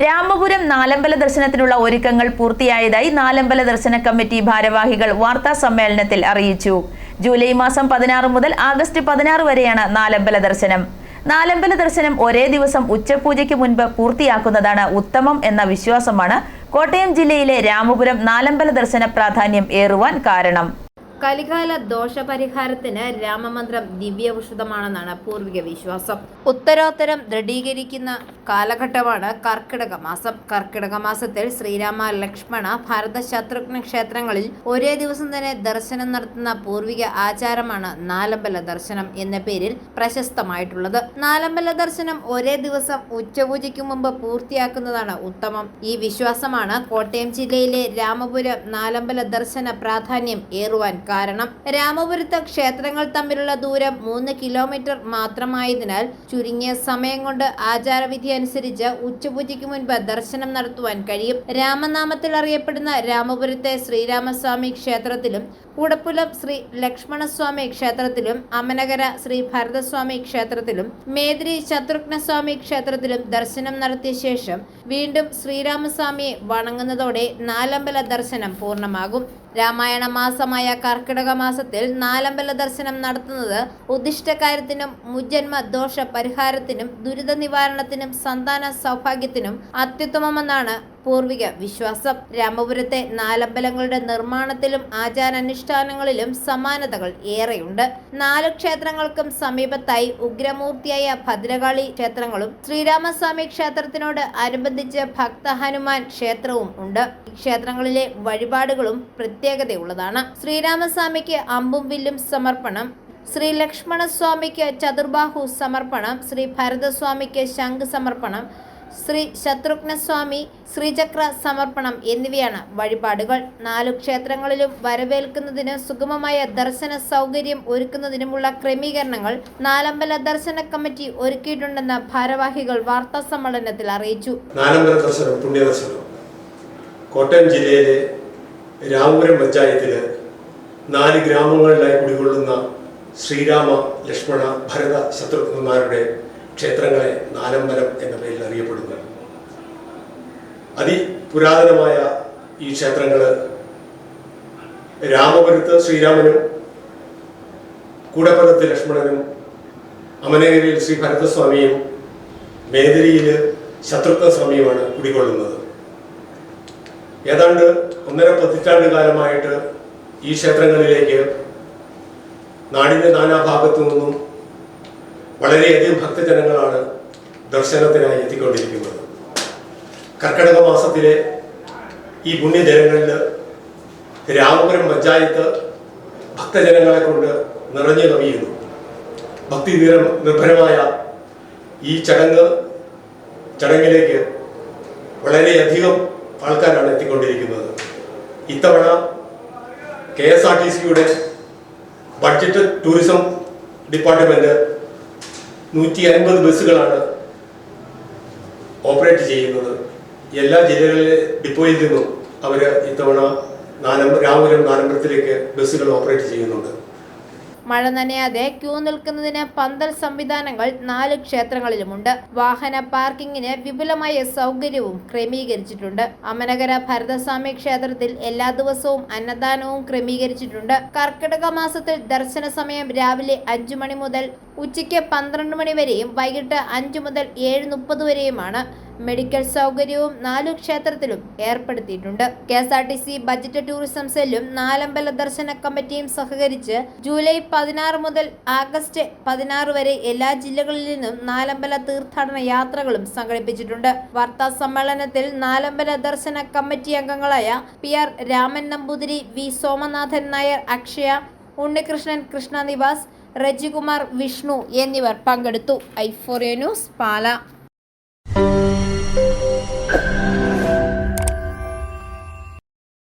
രാമപുരം നാലമ്പല ദർശനത്തിനുള്ള ഒരുക്കങ്ങൾ പൂർത്തിയായതായി നാലമ്പല ദർശന കമ്മിറ്റി ഭാരവാഹികൾ വാർത്താ സമ്മേളനത്തിൽ അറിയിച്ചു. ജൂലൈ മാസം പതിനാറ് മുതൽ ആഗസ്റ്റ് പതിനാറ് വരെയാണ് നാലമ്പല ദർശനം. നാലമ്പല ദർശനം ഒരേ ദിവസം ഉച്ചപൂജയ്ക്ക് മുൻപ് പൂർത്തിയാക്കുന്നതാണ് ഉത്തമം എന്ന വിശ്വാസമാണ് കോട്ടയം ജില്ലയിലെ രാമപുരം നാലമ്പല ദർശന പ്രാധാന്യം ഏറുവാൻ കാരണം. കലികാല ദോഷപരിഹാരത്തിന് രാമമന്ത്രം ദിവ്യൌഷധമാണെന്നാണ് പൂർവിക വിശ്വാസം. ഉത്തരോത്തരം ദൃഢീകരിക്കുന്ന കാലഘട്ടമാണ് കർക്കിടക മാസം. കർക്കിടക മാസത്തിൽ ശ്രീരാമ ലക്ഷ്മണ ഭരത ശത്രുഘ്ന ക്ഷേത്രങ്ങളിൽ ഒരേ ദിവസം തന്നെ ദർശനം നടത്തുന്ന പൂർവിക ആചാരമാണ് നാലമ്പല ദർശനം എന്ന പേരിൽ പ്രശസ്തമായിട്ടുള്ളത്. നാലമ്പല ദർശനം ഒരേ ദിവസം ഉച്ചപൂജയ്ക്ക് മുമ്പ് പൂർത്തിയാക്കുന്നതാണ് ഉത്തമം. ഈ വിശ്വാസമാണ് കോട്ടയം ജില്ലയിലെ രാമപുരം നാലമ്പല ദർശന പ്രാധാന്യം ഏറുവാൻ കാരണം രാമപുരത്ത് ക്ഷേത്രങ്ങൾ തമ്മിലുള്ള ദൂരം മൂന്ന് കിലോമീറ്റർ മാത്രമായതിനാൽ ചുരുങ്ങിയ സമയം കൊണ്ട് ആചാരവിധി അനുസരിച്ച് ഉച്ചപൂജയ്ക്ക് മുൻപ് ദർശനം നടത്തുവാൻ കഴിയും. രാമനാമത്തിൽ അറിയപ്പെടുന്ന രാമപുരത്തെ ശ്രീരാമസ്വാമി ക്ഷേത്രത്തിലും കൂടപ്പുലം ശ്രീ ലക്ഷ്മണസ്വാമി ക്ഷേത്രത്തിലും അമനകര ശ്രീ ഭരതസ്വാമി ക്ഷേത്രത്തിലും മേദ്രി ശത്രുഘ്നസ്വാമി ക്ഷേത്രത്തിലും ദർശനം നടത്തിയ ശേഷം വീണ്ടും ശ്രീരാമസ്വാമിയെ വണങ്ങുന്നതോടെ നാലമ്പല ദർശനം പൂർണമാകും. രാമായണ മാസമായ കർക്കിടക മാസത്തിൽ നാലമ്പല ദർശനം നടത്തുന്നത് ഉദ്ദിഷ്ടകാര്യത്തിനും മുജ്ജന്മ ദോഷ പരിഹാരത്തിനും ദുരിത നിവാരണത്തിനും സന്താന സൗഭാഗ്യത്തിനും അത്യുത്തമമെന്നാണ് പൂർവിക വിശ്വാസം രാമപുരത്തെ നാലമ്പലങ്ങളുടെ നിർമ്മാണത്തിലും ആചാരാനുഷ്ഠാനങ്ങളിലും സമാനതകൾ ഏറെയുണ്ട്. നാല് ക്ഷേത്രങ്ങൾക്കും സമീപത്തായി ഉഗ്രമൂർത്തിയായ ഭദ്രകാളി ക്ഷേത്രങ്ങളും ശ്രീരാമസ്വാമി ക്ഷേത്രത്തിനോട് അനുബന്ധിച്ച് ഭക്ത ഹനുമാൻ ക്ഷേത്രവും ഉണ്ട്. ക്ഷേത്രങ്ങളിലെ വഴിപാടുകളും പ്രത്യേകതയുള്ളതാണ്. ശ്രീരാമസ്വാമിക്ക് അമ്പും വില്ലും സമർപ്പണം ശ്രീ ലക്ഷ്മണസ്വാമിക്ക് ചതുർബാഹു സമർപ്പണം ശ്രീ ഭരതസ്വാമിക്ക് ശംഖ് സമർപ്പണം ശ്രീ ശത്രുഘ്നസ്വാമി ശ്രീചക്ര സമർപ്പണം എന്നിവയാണ് വഴിപാടുകൾ. നാലു ക്ഷേത്രങ്ങളിലും വരവേൽക്കുന്നതിന് സുഗമമായ ദർശന സൗകര്യം ഒരുക്കുന്നതിനുമുള്ള ക്രമീകരണങ്ങൾ നാലമ്പല ദർശന കമ്മിറ്റി ഒരുക്കിയിട്ടുണ്ടെന്ന് ഭാരവാഹികൾ വാർത്താ സമ്മേളനത്തിൽ അറിയിച്ചു. നാലമ്പല ദർശനം പുണ്യദർശനം. കോട്ടയം ജില്ലയിലെ രാമപുരം പഞ്ചായത്തിലെ നാല് ഗ്രാമങ്ങളിലായി കുടികൊള്ളുന്ന ശ്രീരാമ ലക്ഷ്മണ ഭരത ശത്രുഘ്നന്മാരുടെ ക്ഷേത്രങ്ങളെ നാലമ്പലം എന്ന പേരിൽ അറിയപ്പെടുന്നു അതിപുരാതനമായ ഈ ക്ഷേത്രങ്ങൾ രാമപുരത്ത് ശ്രീരാമനും കൂടപ്പുറത്ത് ലക്ഷ്മണനും അമനഗിരിയിൽ ശ്രീ ഭരതസ്വാമിയും മേദിരിയിൽ ശത്രുഘ്ന സ്വാമിയുമാണ് കുടികൊള്ളുന്നത്. ഏതാണ്ട് ഒന്നര പതിറ്റാണ്ട് കാലമായിട്ട് ഈ ക്ഷേത്രങ്ങളിലേക്ക് നാടിന്റെ നാനാഭാഗത്തു നിന്നും വളരെയധികം ഭക്തജനങ്ങളാണ് ദർശനത്തിനായി എത്തിക്കൊണ്ടിരിക്കുന്നത്. കർക്കിടക മാസത്തിലെ ഈ പുണ്യദിനങ്ങളിൽ രാമപുരം പഞ്ചായത്ത് ഭക്തജനങ്ങളെ കൊണ്ട് നിറഞ്ഞു കവിയുന്നു. ഭക്തി നിർഭരമായ ഈ ചടങ്ങ് ചടങ്ങിലേക്ക് വളരെയധികം ആൾക്കാരാണ് എത്തിക്കൊണ്ടിരിക്കുന്നത്. ഇത്തവണ കെ എസ് ആർ ടി സിയുടെ ബഡ്ജറ്റ് ടൂറിസം ഡിപ്പാർട്ട്മെന്റ് നൂറ്റി അൻപത് ബസ്സുകളാണ് ഓപ്പറേറ്റ് ചെയ്യുന്നത്. എല്ലാ ജില്ലകളിലെ ഡിപ്പോയിൽ നിന്നും അവർ ഇത്തവണ നാലമ്പ രാമപുരം നാലമ്പലത്തിലേക്ക് ബസ്സുകൾ ഓപ്പറേറ്റ് ചെയ്യുന്നുണ്ട്. മഴ നനയാതെ ക്യൂ നിൽക്കുന്നതിന് പന്തൽ സംവിധാനങ്ങൾ നാല് ക്ഷേത്രങ്ങളിലുമുണ്ട്. വാഹന പാർക്കിങ്ങിന് വിപുലമായ സൗകര്യവും ക്രമീകരിച്ചിട്ടുണ്ട്. അമനകര ഭരതസ്വാമി ക്ഷേത്രത്തിൽ എല്ലാ ദിവസവും അന്നദാനവും ക്രമീകരിച്ചിട്ടുണ്ട്. കർക്കിടക മാസത്തിൽ ദർശന സമയം രാവിലെ അഞ്ചു മണി മുതൽ ഉച്ചയ്ക്ക് പന്ത്രണ്ട് മണി വരെയും വൈകിട്ട് അഞ്ചു മുതൽ ഏഴ് മുപ്പത് വരെയുമാണ് മെഡിക്കൽ സൗകര്യവും നാലു ക്ഷേത്രത്തിലും ഏർപ്പെടുത്തിയിട്ടുണ്ട്. K S R T C budget tourism സെല്ലും നാലമ്പല ദർശന കമ്മിറ്റിയും സഹകരിച്ച് ജൂലൈ പതിനാറ് മുതൽ ആഗസ്റ്റ് പതിനാറ് വരെ എല്ലാ ജില്ലകളിൽ നിന്നും നാലമ്പല തീർത്ഥാടന യാത്രകളും സംഘടിപ്പിച്ചിട്ടുണ്ട്. വാർത്താ സമ്മേളനത്തിൽ നാലമ്പല ദർശന കമ്മിറ്റി അംഗങ്ങളായ P R Raman Namboothiri V Somanathan Nair Akshaya Unnikrishnan Krishna Nivas Rejikumar Vishnu എന്നിവർ പങ്കെടുത്തു. ഐഫോറിയ ന്യൂസ് പാല.